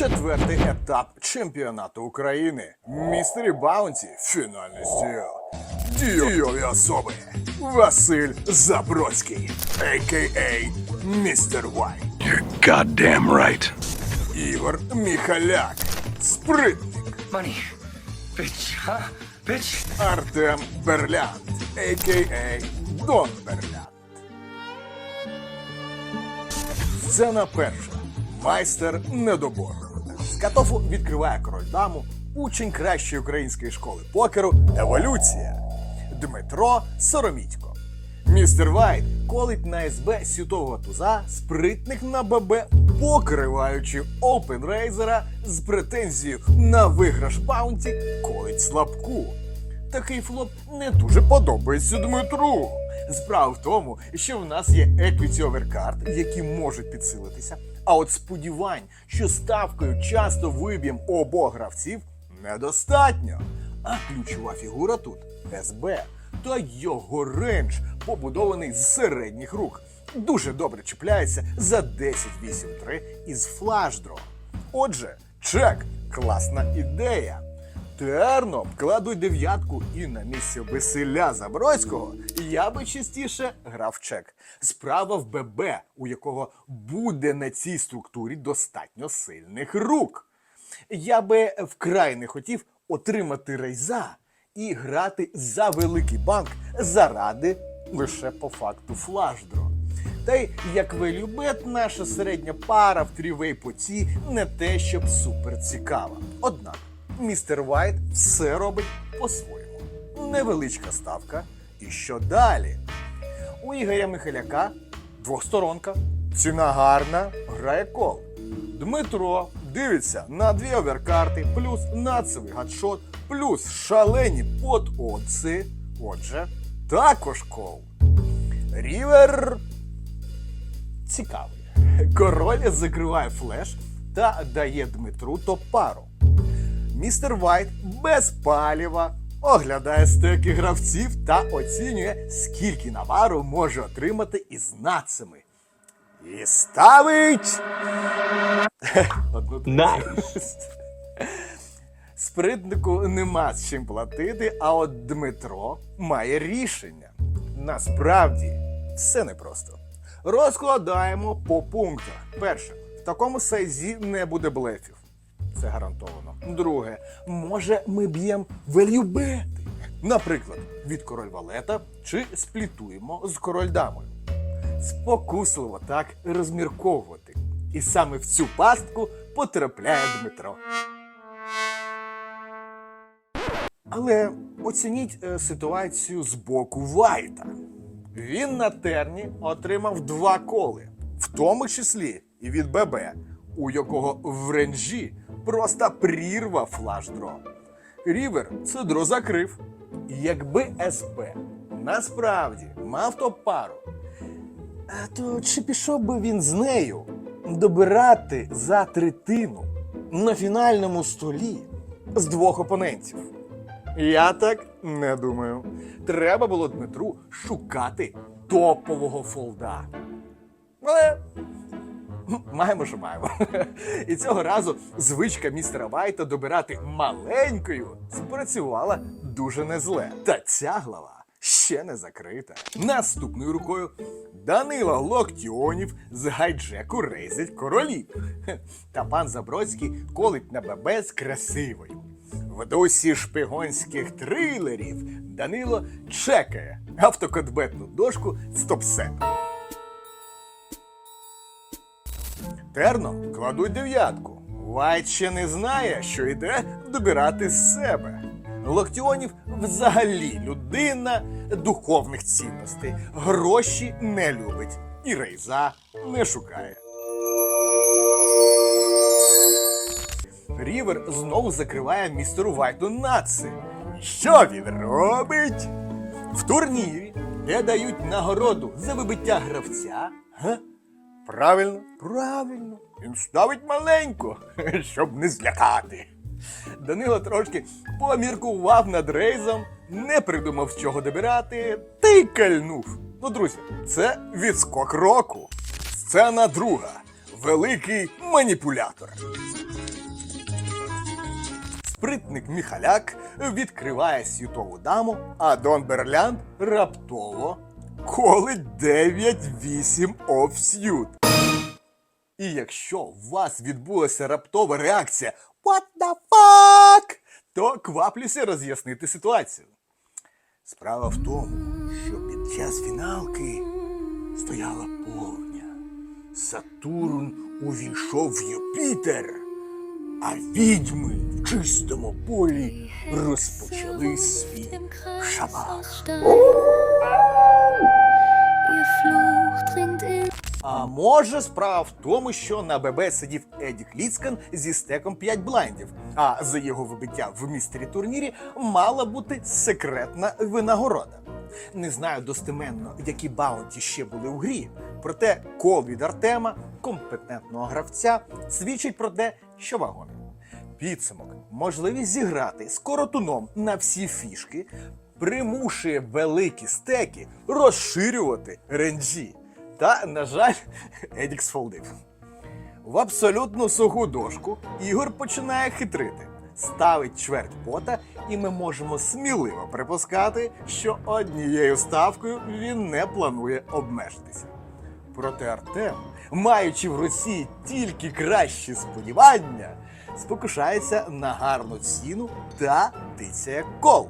Четвертий етап чемпіонату України. Містері Баунті фінальний стіл. Дійові особи. Василь Забродський, а.к.а. Містер Вайт. Goddamn right. Ігор Міхаляк. Спритник. Money. Bitch, huh? Bitch. Артем Берлянд, а.к.а. Дон Берлянд. Сцена перша. Майстер недобору. Скатофу відкриває король даму, учень кращої української школи покеру Еволюція. Дмитро Соромітько. Містер Вайт колить на СБ сютового туза, спритник на ББ, покриваючи опенрейзера з претензією на виграш баунті, колить слабку. Такий флоп не дуже подобається Дмитру. Справа в тому, що в нас є equity overcard, які можуть підсилитися. А от сподівань, що ставкою часто виб'єм обох гравців, недостатньо. А ключова фігура тут СБ. Та його рендж побудований з середніх рук. Дуже добре чіпляється за 10-8-3 із флашдро. Отже, чек, класна ідея. Терно, кладуй дев'ятку і на місці Василя Забродського я би частіше грав чек. Справа в ББ, у якого буде на цій структурі достатньо сильних рук. Я би вкрай не хотів отримати рейза і грати за великий банк заради лише по факту флашдро. Та й як ви любите, наша середня пара в трівей поці не те, щоб супер цікава. Однак містер Вайт все робить по-своєму. Невеличка ставка. І що далі? У Ігоря Михаляка двохсторонка, ціна гарна, грає кол. Дмитро дивиться на дві оверкарти, плюс нацевий гадшот, плюс шалені пододси. Отже, також кол. Рівер цікавий. Король закриває флеш та дає Дмитру топ-пару. Містер Вайт без паліва оглядає стеки гравців та оцінює, скільки навару може отримати із нацами. І ставить. Одну. Спритнику нема з чим платити, а от Дмитро має рішення. Насправді все непросто. Розкладаємо по пунктах. Перше, в такому сайзі не буде блефів. Це гарантовано. Друге, може ми б'ємо вельюбети. Наприклад, від король валета чи сплітуємо з король дамою. Спокусливо так розмірковувати. І саме в цю пастку потрапляє Дмитро. Але оцініть е, ситуацію з боку Вайта. Він на терні отримав два коли, в тому числі і від ББ, у якого в ренжі просто прірва флаш-дро. Рівер це закрив. Якби СБ насправді мав топ-пару, а то чи пішов би він з нею добирати за третину на фінальному столі з двох опонентів? Я так не думаю. Треба було Дмитру шукати топового фолда. Але маємо, що маємо. І цього разу звичка містера Вайта добирати маленькою спрацювала дуже незле. Та ця глава ще не закрита. Наступною рукою Данило Локтіонів з гайджеку рейзить королів. Та пан Забродський колить на ББ з красивою. В дусі шпигонських трилерів Данило чекає автокодбетну дошку з топсетом. Терно кладуть дев'ятку. Вайт ще не знає, що йде добирати з себе. Локтіонів взагалі людина духовних цінностей. Гроші не любить і рейза не шукає. Рівер знову закриває містеру Вайту наци. Що він робить? В турнірі, де дають нагороду за вибиття гравця, га? Правильно, правильно. Він ставить маленько, щоб не злякати. Данило трошки поміркував над рейзом, не придумав, з чого добирати, та й кальнув. Ну, друзі, це відскок року. Сцена друга. Великий маніпулятор. Спритник Міхаляк відкриває світову даму, а Дон Берлянд раптово колить 9-8 офс'ют. І якщо у вас відбулася раптова реакція What the fuck? то кваплюся роз'яснити ситуацію. Справа в тому, що під час фіналки стояла повня. Сатурн увійшов в Юпітер, а відьми в чистому полі розпочали свій шабаш. Може, справа в тому, що на ББ сидів Еді Кліцкан зі стеком 5 блайндів, а за його вибиття в містері турнірі мала бути секретна винагорода. Не знаю достеменно, які баунті ще були у грі, проте кол від Артема, компетентного гравця, свідчить про те, що вагони. Підсумок, можливість зіграти з коротуном на всі фішки примушує великі стеки розширювати ренджі. Та, на жаль, Едік сфолдив. В абсолютно суху дошку Ігор починає хитрити. Ставить чверть пота, і ми можемо сміливо припускати, що однією ставкою він не планує обмежитися. Проте Артем, маючи в Росії тільки кращі сподівання, спокушається на гарну ціну та тицяє кол.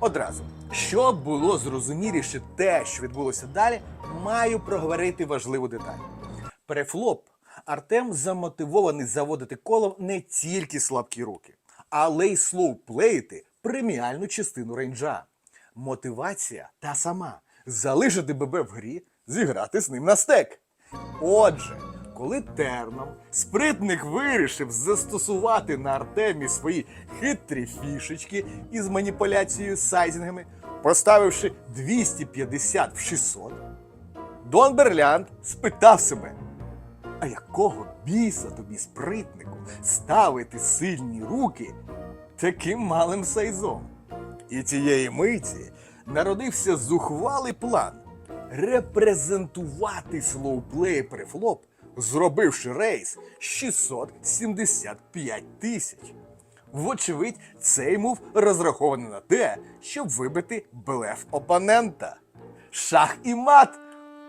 Одразу, щоб було зрозуміліше те, що відбулося далі, маю проговорити важливу деталь. Префлоп Артем замотивований заводити колом не тільки слабкі руки, але й слоуплеїти преміальну частину рейнджа. Мотивація та сама залишити ББ в грі, зіграти з ним на стек. Отже, коли терном спритник вирішив застосувати на Артемі свої хитрі фішечки із маніпуляцією сайзінгами, поставивши 250 в 600, Дон Берлянд спитав себе: а якого біса тобі спритнику ставити сильні руки таким малим сайзом? І тієї миті народився зухвалий план репрезентувати слоуплей префлоп, зробивши рейс 675 тисяч. Вочевидь, цей мув розрахований на те, щоб вибити блеф опонента. Шах і мат,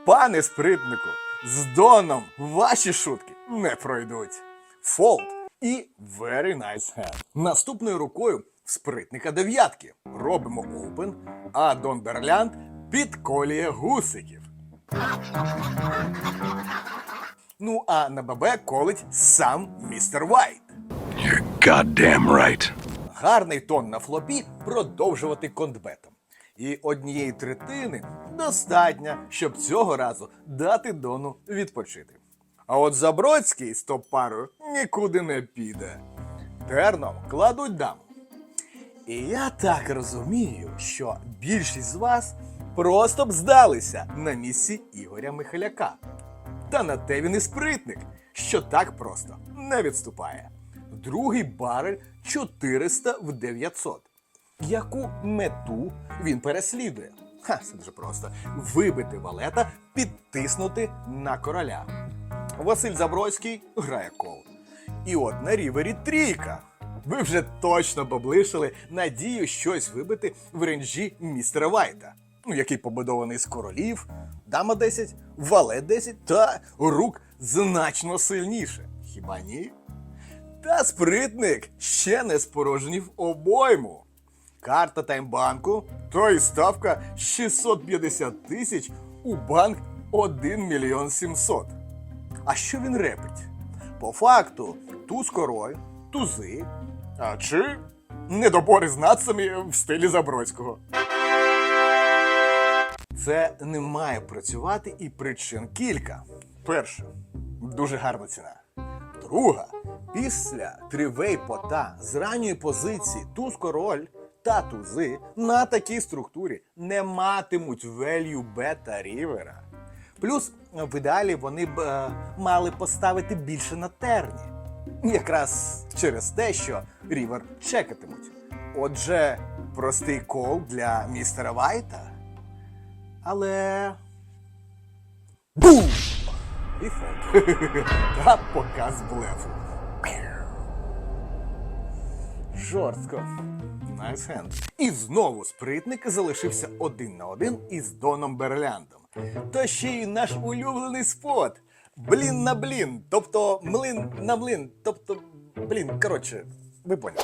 пане спритнику, з доном ваші шутки не пройдуть. Фолд і very nice hand. Наступною рукою в спритника дев'ятки. Робимо опен, а Дон Берлянд підколює гусиків. Ну а на ББ колить сам містер Вайт. Goddamn right. Гарний тон на флопі продовжувати контбетом. І однієї третини достатньо, щоб цього разу дати Дону відпочити. А от Забродський з топ-парою нікуди не піде. Терном кладуть даму. І я так розумію, що більшість з вас просто б здалися на місці Ігоря Михаляка. Та на те він і спритник, що так просто не відступає. Другий барель 400 в 900. Яку мету він переслідує? Ха, це дуже просто. Вибити валета, підтиснути на короля. Василь Забродський грає кол. І от на рівері трійка. Ви вже точно поблишили надію щось вибити в ренджі містера Вайта, ну, який побудований з королів, дама 10, валет 10 та рук значно сильніше. Хіба ні? Та спритник ще не спорожнів обойму. Карта таймбанку, то і ставка 650 тисяч у банк 1 мільйон 700. А що він репить? По факту, туз король, тузи, а чи недобори з нацами в стилі Забродського. Це не має працювати і причин кілька. Перше, дуже гарна ціна. Друга, після тривей пота з ранньої позиції туз король та тузи на такій структурі не матимуть велью бета рівера. Плюс в ідеалі вони б е, мали поставити більше на терні. Якраз через те, що рівер чекатимуть. Отже, простий кол для містера Вайта. Але. Бум! І фолд. Та показ блефу. Жорстко. Найс хенд. І знову спритник залишився один на один із Доном Берляндом. То ще й наш улюблений спот. Блін на блін. Тобто млин на млин. Тобто, блін, коротше, ви поняли.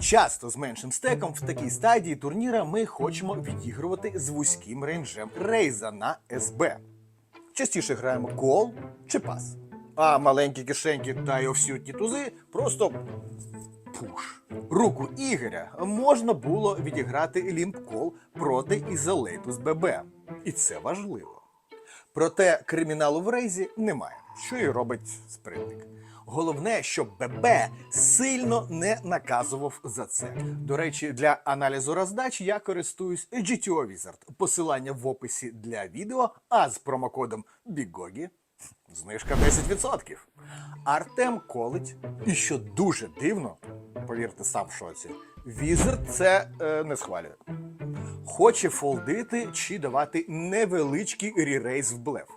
Часто з меншим стеком в такій стадії турніра ми хочемо відігрувати з вузьким рейнджем рейза на СБ. Частіше граємо кол чи пас. А маленькі кишеньки та й овсютні тузи просто пуш. Руку Ігоря можна було відіграти лімп-кол проти Ізолейтус ББ. І це важливо. Проте криміналу в рейзі немає, що і робить спритник. Головне, щоб ББ сильно не наказував за це. До речі, для аналізу роздач я користуюсь GTO Wizard. Посилання в описі для відео, а з промокодом BIGOGI знижка 10%. Артем колить, і що дуже дивно, повірте, сам в шоці, Wizard це е, не схвалює хоче фолдити чи давати невеличкий ререйз в блеф.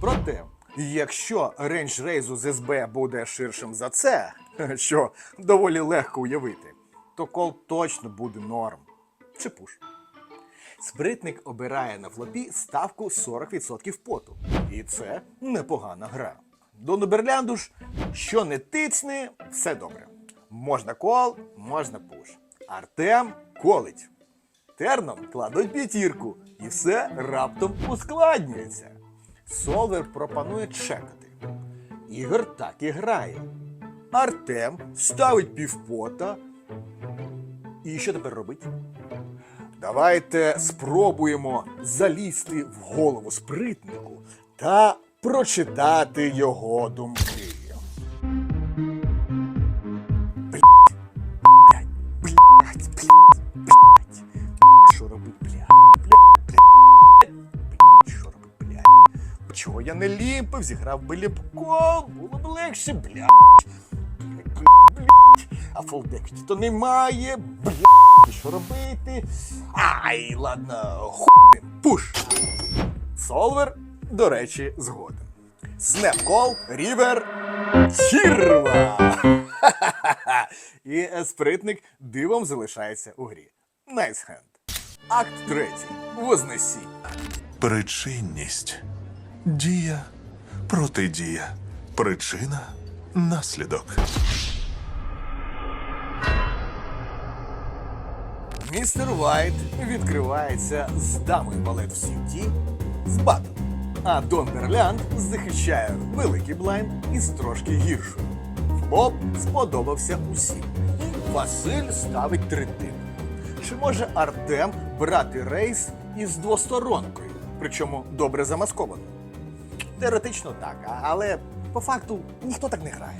Проте, якщо рейндж рейзу з СБ буде ширшим за це, що доволі легко уявити, то кол точно буде норм. Чи пуш. Спритник обирає на флопі ставку 40% поту. І це непогана гра. До Ноберлянду ж, що не тицни, все добре. Можна кол, можна пуш. Артем колить. Терном кладуть п'ятірку, і все раптом ускладнюється. Солвер пропонує чекати. Ігор так і грає. Артем ставить півпота. І що тепер робить? Давайте спробуємо залізти в голову спритнику та прочитати його думки. Чого я не ліпив, зіграв би ліпкол, було б легше. Блять, блять. А фолдекті то немає, блять. Що робити? Ай, ладно, хуй, пуш. Солвер, до речі, згоден. Снепкол, рівер, чірва. І спритник дивом залишається у грі. Найс хенд. Акт третій. Вознесіння. Причинність. Дія, протидія. Причина, наслідок. Містер Вайт відкривається з дамою балет в сіті з батом. А Дон Берлянд захищає великий блайнд із трошки гіршою. Боб сподобався усім. І Василь ставить третину. Чи може Артем брати рейс із двосторонкою, причому добре замасковано? Теоретично так, але по факту ніхто так не грає.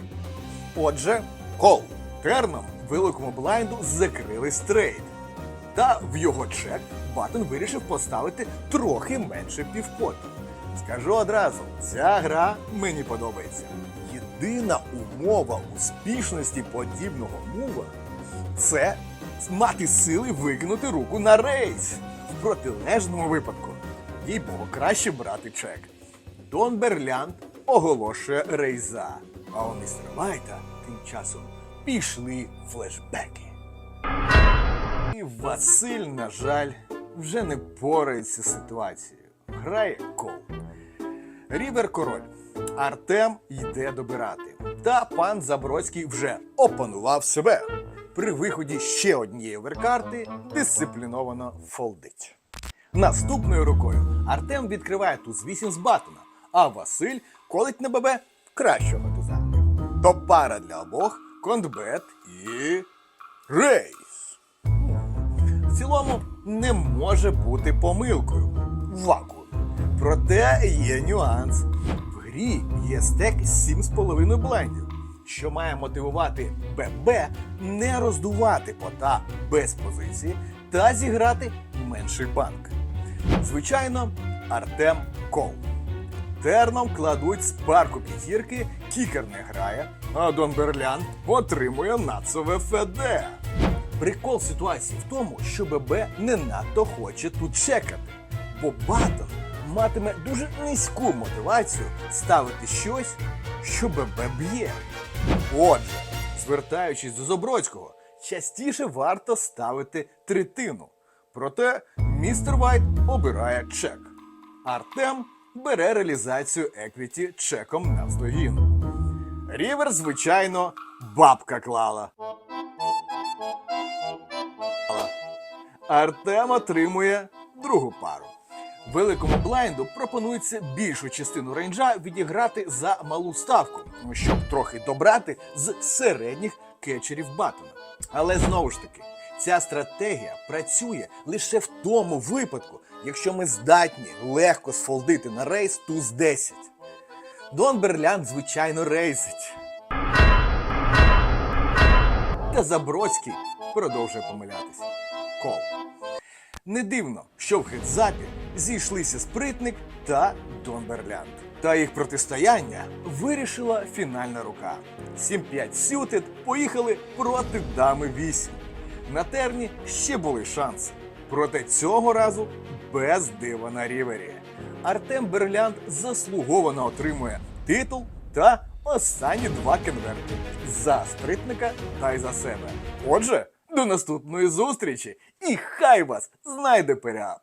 Отже, кол терном великому блайнду закрили стрейт. Та в його чек Баттон вирішив поставити трохи менше півпоту. Скажу одразу, ця гра мені подобається. Єдина умова успішності подібного мува це мати сили викинути руку на рейс. В протилежному випадку їй було краще брати чек. Дон Берлянд оголошує рейза, а у містера Вайта тим часом пішли флешбеки. І Василь, на жаль, вже не порається з ситуацією. Грає кол. Рівер король. Артем йде добирати. Та пан Забродський вже опанував себе. При виході ще однієї оверкарти дисципліновано фолдить. Наступною рукою Артем відкриває туз 8 з батона, а Василь колить на ББ кращого туза. То пара для обох, контбет і рейс. В цілому не може бути помилкою в вакуумі. Проте є нюанс. В грі є стек 7,5 блайндів, що має мотивувати ББ не роздувати пота без позиції та зіграти менший банк. Звичайно, Артем Кол. Терном кладуть з парку п'ятірки, кікер не грає, а Дон Берлян отримує нацове ФД. Прикол ситуації в тому, що ББ не надто хоче тут чекати, бо батл матиме дуже низьку мотивацію ставити щось, що ББ б'є. Отже, звертаючись до Забродського, частіше варто ставити третину. Проте містер Вайт обирає чек. Артем бере реалізацію еквіті чеком навздогін. Рівер, звичайно, бабка клала. Артем отримує другу пару. Великому блайнду пропонується більшу частину рейнджа відіграти за малу ставку, щоб трохи добрати з середніх кетчерів батона. Але знову ж таки, ця стратегія працює лише в тому випадку, якщо ми здатні легко сфолдити на рейс туз 10. Дон Берлян, звичайно, рейзить. Та Забродський продовжує помилятись. Кол. Не дивно, що в хедзапі зійшлися спритник та Дон Берлянд. Та їх протистояння вирішила фінальна рука. 7-5 сютед поїхали проти дами 8. На терні ще були шанси. Проте цього разу без дива на рівері. Артем Берлянд заслуговано отримує титул та останні два конверти за спритника та й за себе. Отже, до наступної зустрічі і хай вас знайде переап!